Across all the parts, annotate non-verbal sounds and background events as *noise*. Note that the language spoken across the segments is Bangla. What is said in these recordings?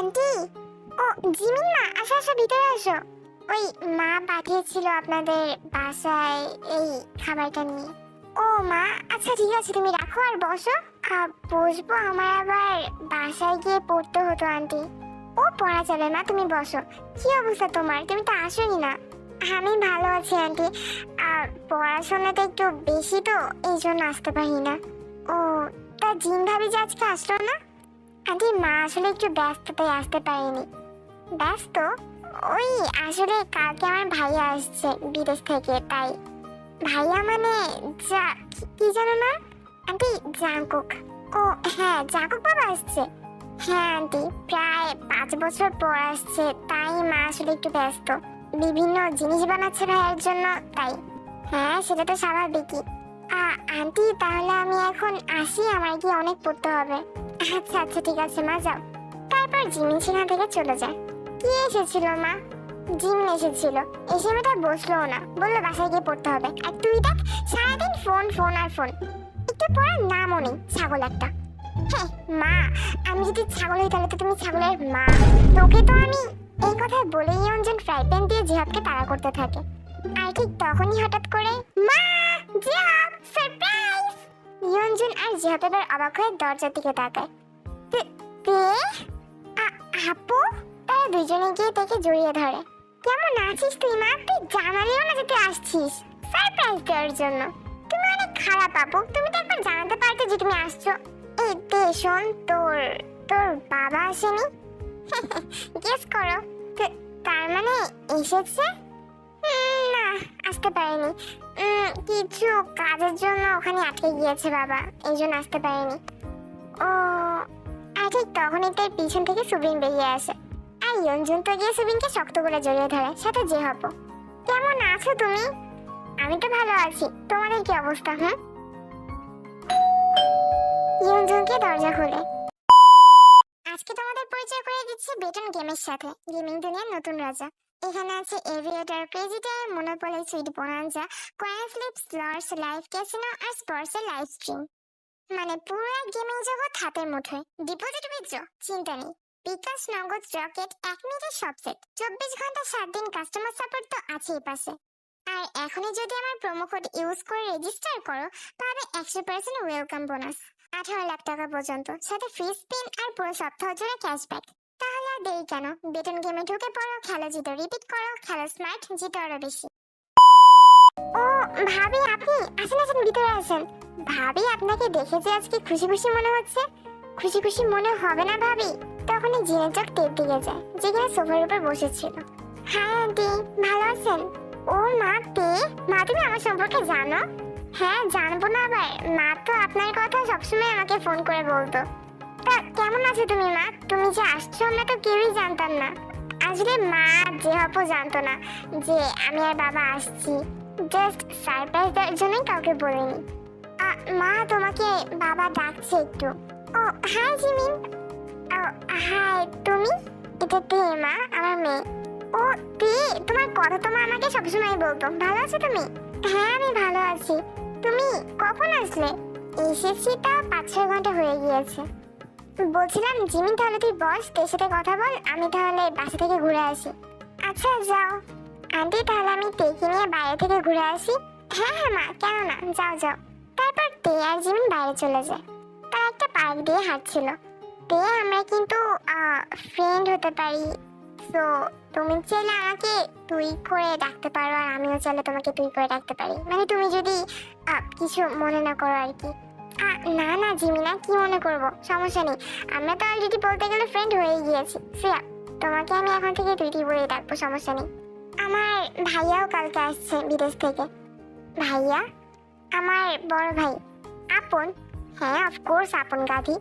আন্টি। ও, জিমিন মা, আসো আসো, ভিতরে আসো। ওই মা পাঠিয়েছিল আপনাদের বাসায় এই খাবারটা নিয়ে। ও মা আচ্ছা ঠিক আছে, তুমি রাখো আর বসো। বসবো আমার আবার বাসায় গিয়ে পড়তে হতো, আন্টি। ও, পড়া যাবে মা, তুমি বসো। কি অবস্থা তোমার? তুমি তো আসোনি না। আমি ভালো আছি, আন্টি। আর পড়াশোনাটা একটু বেশি তো, এই জন্য আসতে পারি না। ও, তা জিন ভাবি যে আজকে আসলো না? আন্টি মা আসলে একটু ব্যস্ত তাই আসতে পারিনি। ব্যস্ত? ওই, আসলে কালকে আমার ভাইয়া আসছে বিদেশ থেকে, তাই। ভাইয়া মানে যা, কি- জানো না? আন্টি জাঙ্কুক ও হ্যাঁ জাঙ্কুক বাবা আসছে। হ্যাঁ আন্টি, প্রায় পাঁচ বছর পর আসছে, তাই মা আসলে একটু ব্যস্ত। বিভিন্ন জিনিস বানাচ্ছে ভাইয়ের জন্য, তাই। হ্যাঁ সেটা তো স্বাভাবিকই। আন্টি, তাহলে আমি এখন আসি, আমার কি অনেক পড়তে হবে। আচ্ছা আচ্ছা ঠিক আছে, মা, যাও। তারপর জিমিন সেখান থেকে চলে যায়। কি এসেছিল, মা? জিমিন এসেছিল। এসে মেয়েটা বসল না। বলল, বাসায় গিয়ে পড়তে হবে। আর তুই দেখ, সারাদিন ফোন ফোন আর ফোন। একটু পড়ার নামও নেই, ছাগল একটা। হ্যাঁ মা, আমি যদি ছাগল হই তাহলে তো তুমি ছাগলের মা। তোকে তো আমি এই কথা বলেই অঞ্জন ফ্রাই প্যান দিয়ে জিহাবকে তাড়া করতে থাকে। আর ঠিক তখনই হঠাৎ করে মা জিহাব সারপ্রাইজ ইয়ঞ্জন আর জিহাব এবার অবাক হয়ে দরজার দিকে তাকায়। তে- আপু? তারা দুজনে গিয়ে তাকে জড়িয়ে ধরে। কেমন আছিস তুই মা? তুই জানালিও না যে তুই আসছিস। সারপ্রাইজ দেওয়ার জন্য। তুমি অনেক খারাপ আপু। তুমি তো একবার জানাতে পারতে যে তুমি আসছো। এই তে শোন তোর তোর বাবা আসেনি? *laughs* গেস করো। তার মানে এসেছে? না আসতে পারেনি। কিছু কাজের জন্য ওখানে আটকে গিয়েছে বাবা, এই জন্য আসতে পারেনি। ও, আর ঠিক তখনই তার পিছন থেকে সুবিন বেরিয়ে আসে। আর ইয়ঞ্জন তো গিয়ে সুবিনকে শক্ত করে জড়িয়ে ধরে সাথে যে হব। কেমন আছো তুমি? আমি তো ভালো আছি, তোমাদের কি অবস্থা, হুম? ইয়ঞ্জনকে দরজা খুলে। আজকে তোমাদের পরিচয় করে দিচ্ছি বেটন গেমের সাথে, গেমিং দুনিয়ার নতুন রাজা। এখানে আছে aviator crazy time monopoly sweet bonanza coin flip slots live casino আর স্পোর্টসের লাইভ স্ট্রিম মানে পুরো গেমিং জগৎ হাতের মুঠোয়। ডিপোজিট উইথড্র চিন্তা নেই। বিকাশ নগদ রকেট এক মিনিটের সব সেট চব্বিশ ঘণ্টা সাত দিন কাস্টমার সাপোর্ট তো আছেই পাশে। আর এখনই যদি আমার প্রোমো কোড ইউজ করে রেজিস্টার করো, পাবে একশো পার্সেন্ট ওয়েলকাম বোনাস আঠারো লাখ টাকা পর্যন্ত, সাথে ফ্রি স্পিন আর পুরো সপ্তাহ জুড়ে ক্যাশব্যাক তাহলে আর দেরি কেন? বেতন গেমে ঢুকে পড়ো, খেলা জিতো। রিপিট করো, খেলা স্মার্ট, জিতো আরও বেশি। ও, ভাবি, আপনি আসেন আসেন, ভিতরে আসেন। ভাবি, আপনাকে দেখে যে আজকে খুশি খুশি মনে হচ্ছে। খুশি খুশি মনে হবে না ভাবি। তখনই জিনের চোখ টেপ দিকে যায় যেখানে সোফার উপর বসেছিল। হ্যাঁ আন্টি, ভালো আছেন? ও, মা তে মা, তুমি আমার সম্পর্কে জানো? হ্যাঁ জানব না আবার। মা তো আপনার কথা সবসময় আমাকে ফোন করে বলতো। তা কেমন আছো তুমি, মা? তুমি যে আসছো, আমরা তো কেউই জানতাম না। আসলে মা যে হপো জানতো না যে আমি আর বাবা আসছি। জাস্ট সারপ্রাইজ দেওয়ার জন্যই কাউকে বলিনি। মা তোমাকে বাবা ডাকছে একটু। ও, হাই জিমিন ও, হাই, তুমি? এটা তে, মা, আমার মেয়ে। ও, তে, তোমার কথা তো মা আমাকে সবসময় বলতো। ভালো আছো তুমি? হ্যাঁ আমি ভালো আছি। তুমি কখন আসলে? এসেছি তা পাঁচ ছয় ঘণ্টা হয়ে গিয়েছে। বলছিলাম, জিমিন, তাহলে তুই বস, তোর সাথে কথা বল, আমি তাহলে বাসা থেকে ঘুরে আসি। আচ্ছা যাও। আন্টি, তাহলে আমি তেকে নিয়ে বাইরে থেকে ঘুরে আসি। হ্যাঁ হ্যাঁ মা কেন না যাও যাও। তারপর তে আর জিমিন বাইরে চলে যায়। তারা একটা পার্ক দিয়ে হাঁটছিল। তে, আমরা কিন্তু ফ্রেন্ড হতে পারি। তো তুমি চাইলে আমাকে তুই করে ডাকতে পারো, আর আমিও চাইলে তোমাকে তুই করে ডাকতে পারি। মানে তুমি যদি কিছু মনে না করো আর কি। না না, জিমিনা, কি মনে করব? সমস্যা নেই। আমরা তো অলরেডি বলতে গেলে ফ্রেন্ড হয়ে গিয়েছি। শ্রেয়া, তোমাকে আমি এখন থেকে তুই বলেই ডাকবো, সমস্যা নেই। আমার ভাইয়াও কালকে আসছে বিদেশ থেকে। ভাইয়া, আমার বড় ভাই। আপন? হ্যাঁ অফকোর্স আপন গাধি।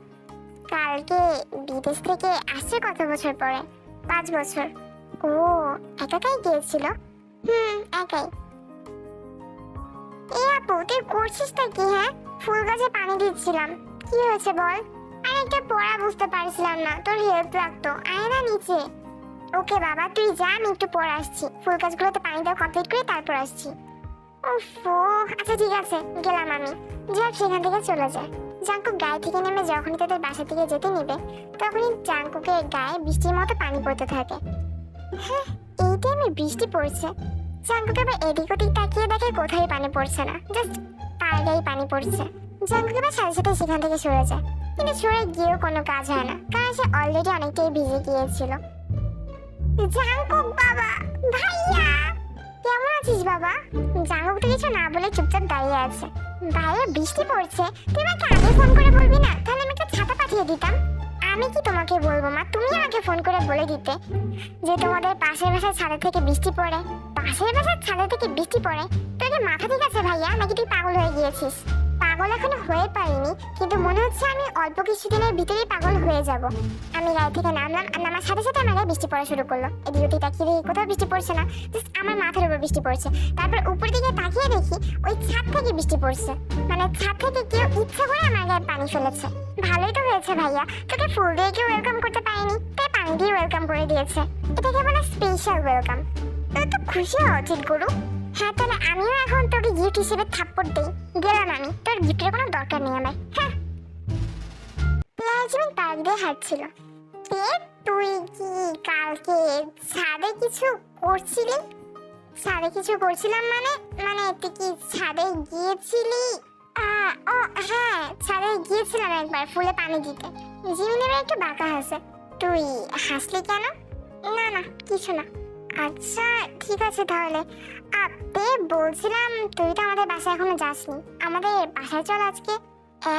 কালকে বিদেশ থেকে আসছে কত বছর পরে? পাঁচ বছর। ও একাকাই গিয়েছিল? হুম, একাই। এই আপু, তুই করছিসটা কি হ্যাঁ? ফুল গাছে পানি দিচ্ছিলাম। কি হয়েছে বল? আর একটা পড়া বুঝতে পারছিলাম না। তোর হেল্প লাগতো। আয় না নিচে। ওকে বাবা, তুই যা, আমি একটু পরে আসছি। ফুল গাছগুলোতে পানি দেওয়া কমপ্লিট করে তারপর আসছি। উফ আচ্ছা ঠিক আছে, গেলাম আমি। যাক সেখান থেকে চলে যায় জাঙ্কুক গায়ে থেকে নেমে যখনই তাদের বাসা থেকে যেতে নিবে, তখনই জাঙ্কুকের গায়ে বৃষ্টির মতো পানি পড়তে থাকে। হ্যাঁ এই টাইমে বৃষ্টি পড়ছে। জাঙ্কুক এবার এদিক ওদিক তাকিয়ে দেখে কোথায় পানি পড়ছে না। জাস্ট গায়ে পানি পড়ছে। জাঙ্কুক এবার সাথে সেখান থেকে সরে যায়। কিন্তু সরে গিয়েও কোনো কাজ হয় না, কারণ সে অলরেডি অনেকটাই ভিজে গিয়েছিল। জাঙ্কুক বাবা, ভাইয়া! কেমন আছিস বাবা? জাঙ্কুক তো কিছু না বলে চুপচাপ দাঁড়িয়ে আছে। বাইরে বৃষ্টি পড়ছে। তুই আমাকে আগে ফোন করে বলবি না? তাহলে আমি একটা ছাতা পাঠিয়ে দিতাম। আমি কি তোমাকে বলব মা? তুমি আমাকে ফোন করে বলে দিতে যে তোমাদের পাশের বাসার ছাদে থেকে বৃষ্টি পড়ে। পাশের বাসার ছাদে থেকে বৃষ্টি পড়ে? তোর মাথা ঠিক আছে ভাইয়া? নাকি তুই পাগল হয়ে গিয়েছিস? পাগল এখনও হয়ে পারিনি, কিন্তু মনে হচ্ছে আমি অল্প কিছুদিনের ভিতরেই পাগল হয়ে যাব। আমি গাড়ি থেকে নামলাম আর নামার সাথে সাথে আমার বৃষ্টি পড়া শুরু করল। এদিক ওদিক তাকিয়ে দেখি কোথাও বৃষ্টি পড়ছে না জাস্ট আমার মাথার উপর বৃষ্টি পড়ছে। তারপর উপর দিকে তাকিয়ে দেখি ওই ছাদ থেকে বৃষ্টি পড়ছে। মানে ছাদ থেকে কেউ ইচ্ছা করে আমার গায়ে পানি ফেলেছে। ভালোই তো হয়েছে ভাইয়া। তোকে ফুল দিয়ে ওয়েলকাম করতে পারেনি, তাই পানি দিয়ে ওয়েলকাম করে দিয়েছে। এটাকে বলে স্পেশাল ওয়েলকাম তুই তো খুশি হওয়া উচিত গুরু। হ্যাঁ তাহলে আমিও এখন তোকে গিফট হিসেবে থাপ্পড় দিই। গেলাম আমি, তোর গিফটের কোনো দরকার নেই আমার হ্যাঁ। লালজিমিন পার্ক দিয়ে হাঁটছিল। তুই কি কালকে ছাদে কিছু করছিলি? ছাদে কিছু করছিলাম মানে? মানে তুই কি ছাদে গিয়েছিলি? ও হ্যাঁ ছাদে গিয়েছিলাম একবার ফুলে পানি দিতে। জিমিন একটু বাঁকা হাসে তুই হাসলি কেন? না না, কিছু না। আচ্ছা ঠিক আছে তাহলে। আপনি বলছিলাম তুই তো আমাদের বাসায় এখনও যাসনি। আমাদের বাসায় চল আজকে।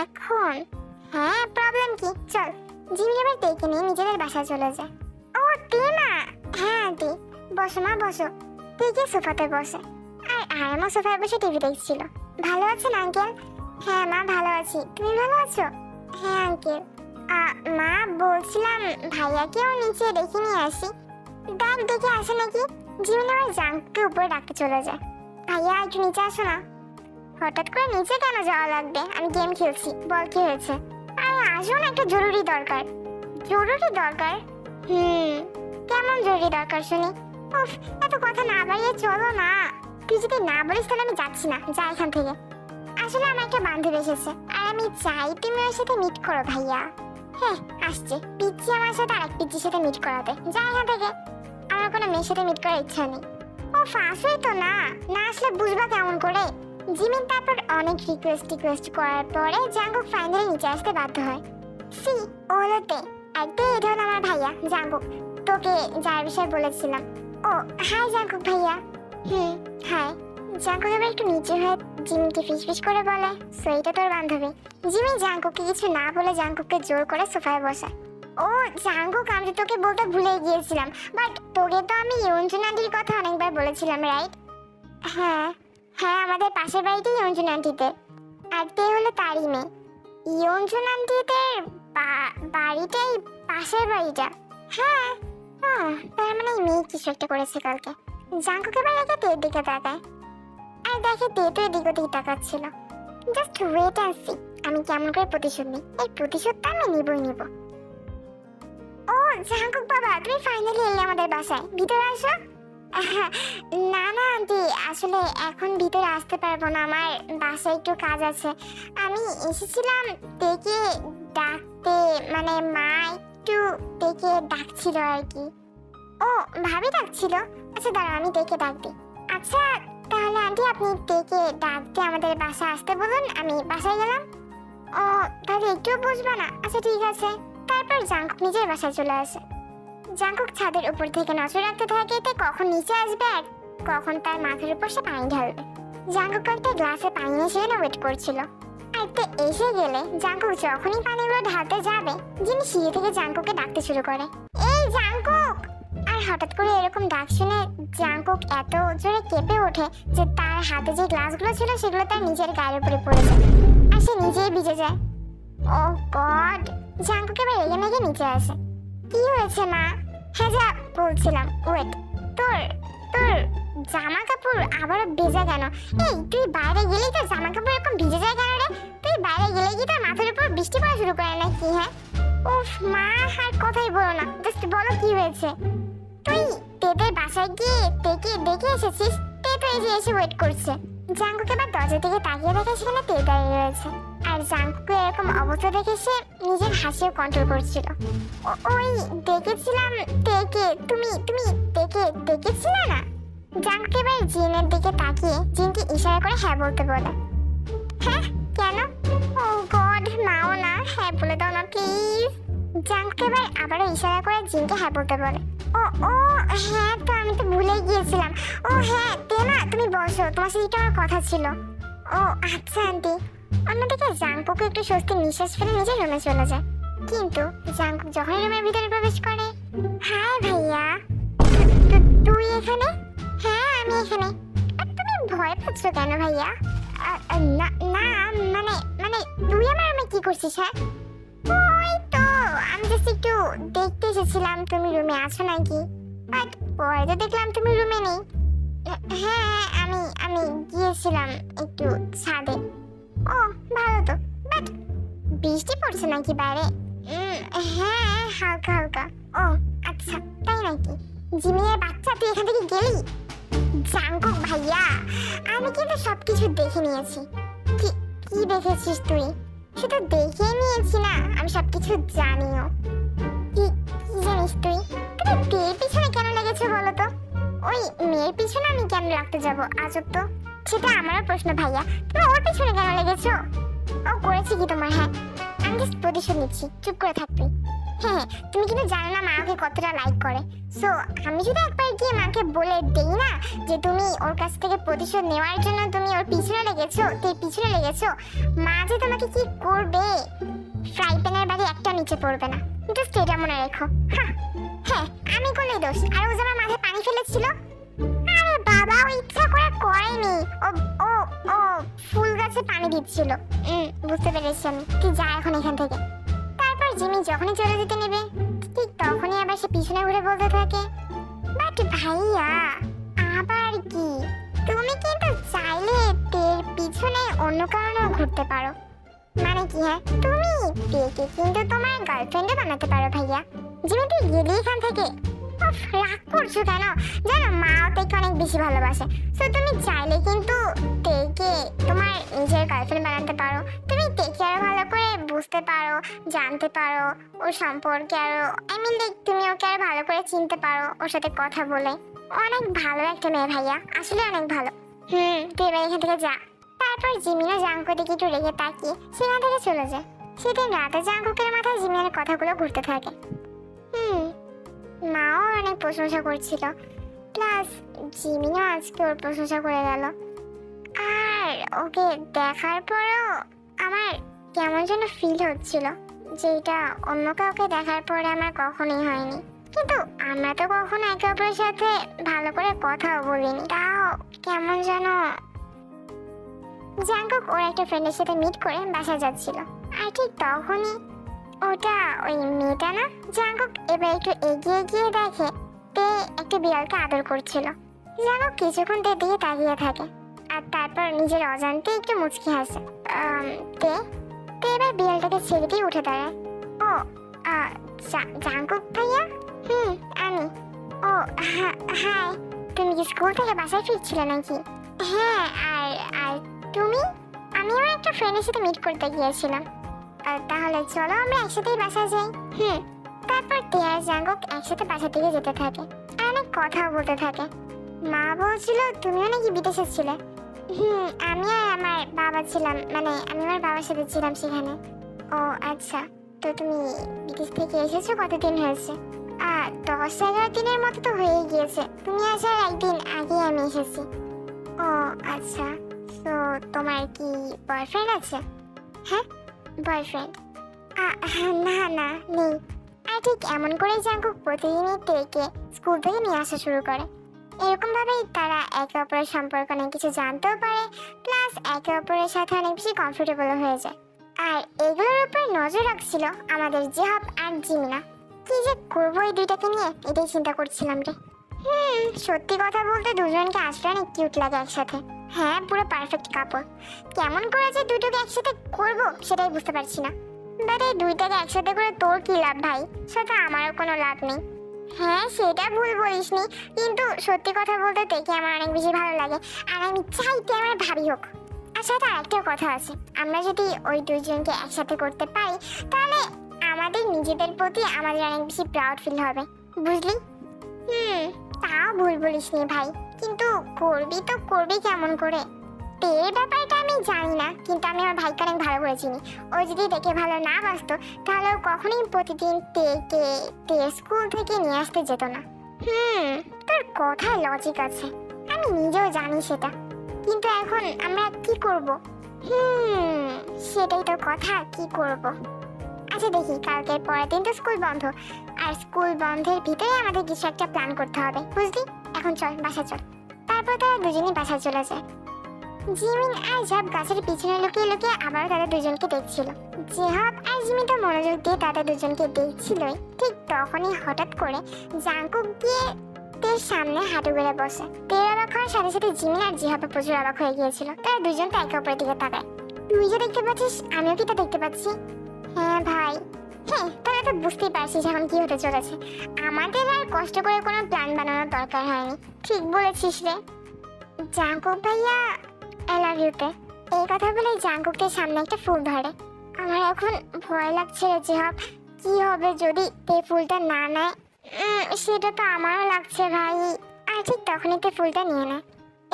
এখন? হ্যাঁ প্রবলেম কি? চল জিমি এবার ডেকে নিয়ে নিজেদের বাসায় চলে যায়। ও তে না। হ্যাঁ আন্টি বসো মা, বসো। টিকে সোফাতে বসে। আর আরামও সোফায় বসে টিভি দেখছিল। ভালো আছেন, আঙ্কেল? হ্যাঁ মা, ভালো আছি। তুমি ভালো আছো? হ্যাঁ আঙ্কেল। মা, বলছিলাম ভাইয়াকেও নিচে ডেকে নিয়ে আসি। দেখ দেখে আসে নাকি? জীবন আমার জাঙ্ককে উপরে ডাকতে চলে যায়। ভাইয়া, একটু নিচে আসো না। হঠাৎ করে নিচে কেন যাওয়া লাগবে? আমি গেম খেলছি, বল কি হয়েছে? আরে আসো না একটা জরুরি দরকার। জরুরি দরকার? হুম, কেমন জরুরি দরকার শুনি? উফ, এত কথা না বাড়িয়ে চলো না। তুই যদি না বলিস তাহলে আমি যাচ্ছি না। যা এখান থেকে। আসলে আমার একটা বান্ধবী এসেছে। আর আমি চাই তুমি ওর সাথে মিট করো, ভাইয়া। হ্যাঁ আসছে। পিচ্ছি আমার সাথে আরেক পিচ্ছির সাথে মিট করাতে। যা এখান থেকে। আমার কোনো মেয়ের সাথে মিট করার ইচ্ছা নেই। ও ফাঁসই তো না। না আসলে বুঝবা কেমন করে? জিমিন তারপর অনেক রিকোয়েস্ট রিকোয়েস্ট করার পরে জাঙ্গুক ফাইনালি নিচে আসতে বাধ্য হয়। সি ও হলো তে আর তে এটা হলো আমার ভাইয়া, জাঙ্গুক। তোকে যার বিষয়ে বলেছিলাম। ও, হাই জাঙ্কুক ভাইয়া। হুম, হাই। জাঙ্কুক এবার একটু নিচে হয়ে জিমিকে ফিস ফিস করে বলে সো তোর বান্ধবী। জিমি জাঙ্কুককে কিছু না বলে জাঙ্কুককে জোর করে সোফায় বসায় ও, জাঙ্কুক, আমি তোকে বলতে ভুলে গিয়েছিলাম, বাট তোকে তো আমি ইয়ঞ্জন আন্টির কথা অনেকবার বলেছিলাম, রাইট? হ্যাঁ হ্যাঁ আমাদের পাশের বাড়িতেই ইয়ঞ্জন আন্টিতে আর তে হলো তারই মেয়ে। ইয়ঞ্জন আন্টিদের বা- বাড়িটাই পাশের বাড়িটা। হ্যাঁ হ্যাঁ তার মানে মেয়ে কিছু একটা করেছে কালকে। জাঙ্কুক এবার রেখে তের দিকে তাকায়। আর দেখে তে তো এদিক ওদিক তাকাচ্ছিল। জাস্ট ওয়েট অ্যান্ড সি আমি কেমন করে প্রতিশোধ নিই? এই প্রতিশোধটা আমি নিবই নিব। ও জাঙ্কুক বাবা, তুমি ফাইনালি এলে আমাদের বাসায়। ভিতরে আসো। *laughs* না না, আন্টি, আসলে এখন ভিতরে আসতে পারব না, আমার বাসায় একটু কাজ আছে। আমি এসেছিলাম দেখে ডাকতে মানে মা একটু দেখে ডাকছিল আর কি। ও, ভাবি ডাকছিল? আচ্ছা দাঁড়া আমি দেখে ডাক দিই। আচ্ছা আন্টি আপনি দেখে ডাকতে আমাদের বাসায় আসতে বলুন, আমি বাসায় গেলাম। ও, তাহলে একটুও বুঝবা না। আচ্ছা ঠিক আছে। তারপর জাঙ্কুক নিজের বাসায় চলে আসে। জাঙ্কুক ছাদের উপর থেকে নজর রাখতে থাকে তে কখন নিচে আসবে আর কখন তার মাথার উপর সে পানি ঢালবে। জাঙ্কুক একটা গ্লাসে পানি এসে এনে ওয়েট করছিল। আর তে এসে গেলে জাঙ্কুক যখনই পানিগুলো ঢালতে যাবে, যিনি সিঁড়ি থেকে জাঙ্কুককে ডাকতে শুরু করে। এই জাঙ্কুক আর হঠাৎ করে এরকম ডাক শুনে জাঙ্কুক এত জোরে কেঁপে ওঠে যে তার হাতে যে গ্লাসগুলো ছিল সেগুলো তার নিজের গায়ের উপরে পড়ে যায়। আর সে নিজেই ভিজে যায়। ও গড, জাঙ্কুক এবার রেগে মেগে নিচে আসে? কি হয়েছে, মা? হ্যাঁ যা, বলছিলাম। ওয়েট তোর তোর জামা কাপড় আবারও ভেজা কেন? এই, তুই বাইরে গেলেই তোর জামা কাপড় এরকম ভিজে যায় কেন রে? তুই বাইরে গেলেই কি তোর মাথার উপর বৃষ্টি পড়া শুরু করে নাকি হ্যাঁ? উফ, মা, আর কথাই বলো না। জাস্ট বলো কি হয়েছে? তুই তেদের বাসায় গিয়ে তেকে দেখে এসেছিস? যে এসে ওয়েট করছে। তাকিয়ে দেখে সেখানে দাঁড়িয়ে রয়েছে। আর এরকম অবস্থা দেখে সে নিজের হাসিও কন্ট্রোল করছিল। ওই দেখেছিলাম, দেখে, তুমি তুমি না? এবার জিনের দিকে তাকিয়ে জিনকে ইশারা করে হ্যাঁ বলতে বলে। হ্যাঁ কেন? ও গড, নাও না হ্যাঁ বলে দাও না প্লিজ জাঙ্কুক এবার আবারও ইশারা করে জিনকে হ্যাঁ বলতে বলে। ও ও হ্যাঁ তো আমি তো ভুলে গিয়েছিলাম। ও হ্যাঁ বসো তোমার সাথে আমার কথা ছিল। ও আচ্ছা আন্টি। অন্যদিকে জাংকুক একটু স্বস্তি নিঃশ্বাস ফেলে নিজের রুমে চলে যায়। কিন্তু জাংকুক যখন রুমের ভিতরে প্রবেশ করে, হাই ভাইয়া তুই এখানে? হ্যাঁ আমি এখানে। তুমি ভয় পাচ্ছ কেন ভাইয়া? না না মানে মানে তুই আমার রুমে কি করছিস হ্যাঁ? ওই তো, আমি জাস্ট একটু দেখতে এসেছিলাম, তুমি রুমে আছো নাকি? বাট পরে তো দেখলাম তুমি রুমে নেই। হ্যাঁ আমি আমি গিয়েছিলাম একটু ছাদে। ও, ভালো তো বাট বৃষ্টি পড়ছে নাকি বাইরে? হ্যাঁ হালকা হালকা। ও আচ্ছা তাই নাকি? জিমিনের বাচ্চা, তুই এখান থেকে গেলি? জাঙ্কুক ভাইয়া, আমি কিন্তু সবকিছু দেখে নিয়েছি। কি কি দেখেছিস তুই? শুধু দেখে নিয়েছি না, আমি সবকিছু জানিও। কি কি জানিস তুই? তুমি পিছনে কেন লেগেছে বলো তো? ওই মেয়ের পিছনে আমি কেন লাগতে যাব? আজব তো। সেটা আমারও প্রশ্ন ভাইয়া। তুমি ওর পিছনে কেন লেগেছো? ও করেছে কি তোমার? হ্যাঁ। আমি জাস্ট প্রতিশোধ নিচ্ছি। চুপ করে থাকবি হ্যাঁ হ্যাঁ, তুমি কিন্তু জানো না মা ওকে কতটা লাইক করে। সো আমি যদি একবার গিয়ে মাকে বলে দেই না যে তুমি ওর কাছ থেকে প্রতিশোধ নেওয়ার জন্য তুমি ওর পিছনে লেগেছো তুই পিছনে লেগেছো মা যে তোমাকে কি করবে? ফ্রাই প্যানের বাড়ি একটা নিচে পড়বে না। জাস্ট এটা মনে রেখো। হ্যাঁ হ্যাঁ আমি করলে দোষ। আর ও আমার মাথায় পানি ফেলেছিল? আরে বাবা, ও ইচ্ছা করে করেনি। ও ও ও ফুল গাছে পানি দিচ্ছিল। বুঝতে পেরেছি আমি। তুই যা এখন এখান থেকে। তারপর জিমি যখনই চলে যেতে নেবে, ঠিক তখনই আবার সে পিছনে ঘুরে বলতে থাকে, বাট ভাইয়া, আবার কি? তুমি কিন্তু চাইলে তের পিছনে অন্য কারণেও ঘুরতে পারো। মানে কি হ্যাঁ? তুমি পেকে কিন্তু তোমার গার্লফ্রেন্ডও বানাতে পারো ভাইয়া। জিমি তুই গেলি এখান থেকে। রাগ করছ কেন? জানো, মাও তেকে অনেক বেশি ভালোবাসে। সো তুমি চাইলে কিন্তু তেকে তোমার নিজের গার্লফ্রেন্ড বানাতে পারো। তুমি তেকে আরও ভালো করে বুঝতে পারো, জানতে পারো, ওর সম্পর্কে আরও আই মিন লাইক তুমি ওকে আরও ভালো করে চিনতে পারো, ওর সাথে কথা বলে। অনেক ভালো একটা মেয়ে ভাইয়া, আসলে অনেক ভালো। হুম, তুই এখান থেকে যা। তারপর জিমিনা জাঙ্কু দিকে একটু রেগে তাকিয়ে সেখান থেকে চলে যায়। সেদিন রাতে জাঙ্কুকের মাথায় জিমিনের কথাগুলো ঘুরতে থাকে। হুম, মাও অনেক প্রশংসা করছিল। প্লাস জিমিনও আজকে ওর প্রশংসা করে গেল। আর ওকে দেখার পরেও আমার কেমন যেন ফিল হচ্ছিল, যেটা অন্য কাউকে দেখার পরে আমার কখনোই হয়নি। কিন্তু আমরা তো কখনো একে অপরের সাথে ভালো করে কথাও বলিনি। তাও কেমন যেন জাঙ্কুক ওর একটা ফ্রেন্ডের সাথে মিট করে বাসা যাচ্ছিল। আর ঠিক তখনই ওটা ওই মেয়েটা না জাঙ্কুক এবার একটু এগিয়ে গিয়ে দেখে তে একটা বিড়ালকে আদর করছিল। জাঙ্কুক কিছুক্ষণ তে দিকে তাকিয়ে থাকে আর তারপর নিজের অজান্তে একটু মুচকি হাসে। তে তে এবার বিড়ালটাকে ছেড়ে দিয়ে উঠে দাঁড়ায়। ও জাঙ্কুক ভাইয়া? হুম, আমি। ও হ্যাঁ তুমি কি স্কুল থেকে বাসায় ফিরছিলে নাকি? হ্যাঁ আর আর তুমি? আমিও একটা ফ্রেন্ডের সাথে মিট করতে গিয়েছিলাম। তাহলে চলো আমরা একসাথেই বাসা যাই। হুম। তারপর টিয়া জাঙ্গক একসাথে বাসা থেকে যেতে থাকে আর অনেক কথা বলতে থাকে। মা বলছিল তুমিও নাকি বিদেশে ছিলে? হুম আমি আর আমার বাবা ছিলাম মানে আমি আমার বাবার সাথে ছিলাম সেখানে। ও আচ্ছা তো তুমি বিদেশ থেকে এসেছ কতদিন হয়েছে? আর দশ এগারো দিনের মতো তো হয়ে গিয়েছে। তুমি আসার একদিন আগে আমি এসেছি। ও আচ্ছা। তো তোমার কি বয়ফ্রেন্ড আছে? হ্যাঁ বয়ফ্রেন্ড না না, নেই। আর ঠিক এমন করে জাঙ্কুক প্রতিদিনই তেকে স্কুল থেকে নিয়ে আসা শুরু করে। এরকমভাবেই তারা একে অপরের সম্পর্ক অনেক কিছু জানতেও পারে প্লাস একে অপরের সাথে অনেক বেশি কমফোর্টেবল হয়ে যায়। আর এগুলোর উপর নজর রাখছিল আমাদের জিহাব আর জিমিনা। কি যে করব এই দুইটাকে নিয়ে? এটাই চিন্তা করছিলাম রে। হুম, সত্যি কথা বলতে দুজনকে আসলে অনেক কিউট লাগে একসাথে। হ্যাঁ পুরো পারফেক্ট কাপড় কেমন করে যে দুটোকে একসাথে করব সেটাই বুঝতে পারছি না। বাট এই দুইটাকে একসাথে করে তোর কি লাভ ভাই? সেটা আমারও কোনো লাভ নেই। হ্যাঁ সেটা ভুল বলিসনি, কিন্তু সত্যি কথা বলতে দেখে আমার অনেক বেশি ভালো লাগে। আর আমি চাই তুই আমার ভাবি হোক। আর সাথে আরেকটা কথা আছে, আমরা যদি ওই দুইজনকে একসাথে করতে পারি, তাহলে আমাদের নিজেদের প্রতি আমাদের অনেক বেশি প্রাউড ফিল হবে। বুঝলি? হুম, তাও ভুল বলিস নি ভাই। কিন্তু করবি তো করবি কেমন করে? তের ব্যাপারটা আমি জানি না, কিন্তু আমি আমার ভাইকে অনেক ভালো করে চিনি। ও যদি দেখে ভালো না বাসতো, তাহলে ও কখনোই প্রতিদিন তেকে তের স্কুল থেকে নিয়ে আসতে যেত না। হুম, তোর কথায় লজিক আছে। আমি নিজেও জানি সেটা। কিন্তু এখন আমরা কি করব? হুম, সেটাই তো কথা, কি করব? আচ্ছা দেখি, কালকের পরের দিন তো স্কুল বন্ধ। আর স্কুল বন্ধের ভিতরে আমাদের কিছু একটা প্ল্যান করতে হবে, বুঝলি? এখন চল বাসা চল। তারপর তারা দুজনেই বাসা চলে যায়। জিমিন আর জাব গাছের পিছনে লুকিয়ে লুকিয়ে আবার তাদের দুজনকে দেখছিল। জেহাব আর জিমি তো মনোযোগ দিয়ে তাদের দুজনকে দেখছিলই। ঠিক তখনই হঠাৎ করে জাঙ্কুক গিয়ে তের সামনে হাঁটু গেড়ে বসে। তের অবাক হওয়ার সাথে সাথে জিমিন আর জিহাবে প্রচুর অবাক হয়ে গিয়েছিল। তারা দুজন তো একে অপরের দিকে তাকায়। তুই যে দেখতে পাচ্ছিস, আমিও কি তা দেখতে পাচ্ছি? হ্যাঁ ভাই। হ্যাঁ তোরা তো বুঝতেই পারছিস এখন কি হতে চলেছে। আমাদের আর কষ্ট করে কোনো প্ল্যান বানানোর দরকার হয়নি। ঠিক বলেছিস রে। জাঙ্কুক ভাইয়া আই এই কথা বলে জাঙ্কুকের সামনে একটা ফুল ধরে। আমার এখন ভয় লাগছে রে জিহাব, কি হবে যদি তে ফুলটা না নেয়? সেটা তো আমারও লাগছে ভাই। আর ঠিক তখনই তে ফুলটা নিয়ে নেয়।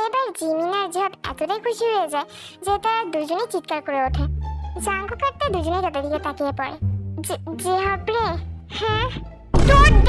এবার জিমিন আর জিহাব এতটাই খুশি হয়ে যায় যে তারা দুজনেই চিৎকার করে ওঠে। জাঙ্কুক আর তে দুজনেই তাদের দিকে তাকিয়ে পড়ে। জি- জিহাব রে হ্যাঁ দৌড় দে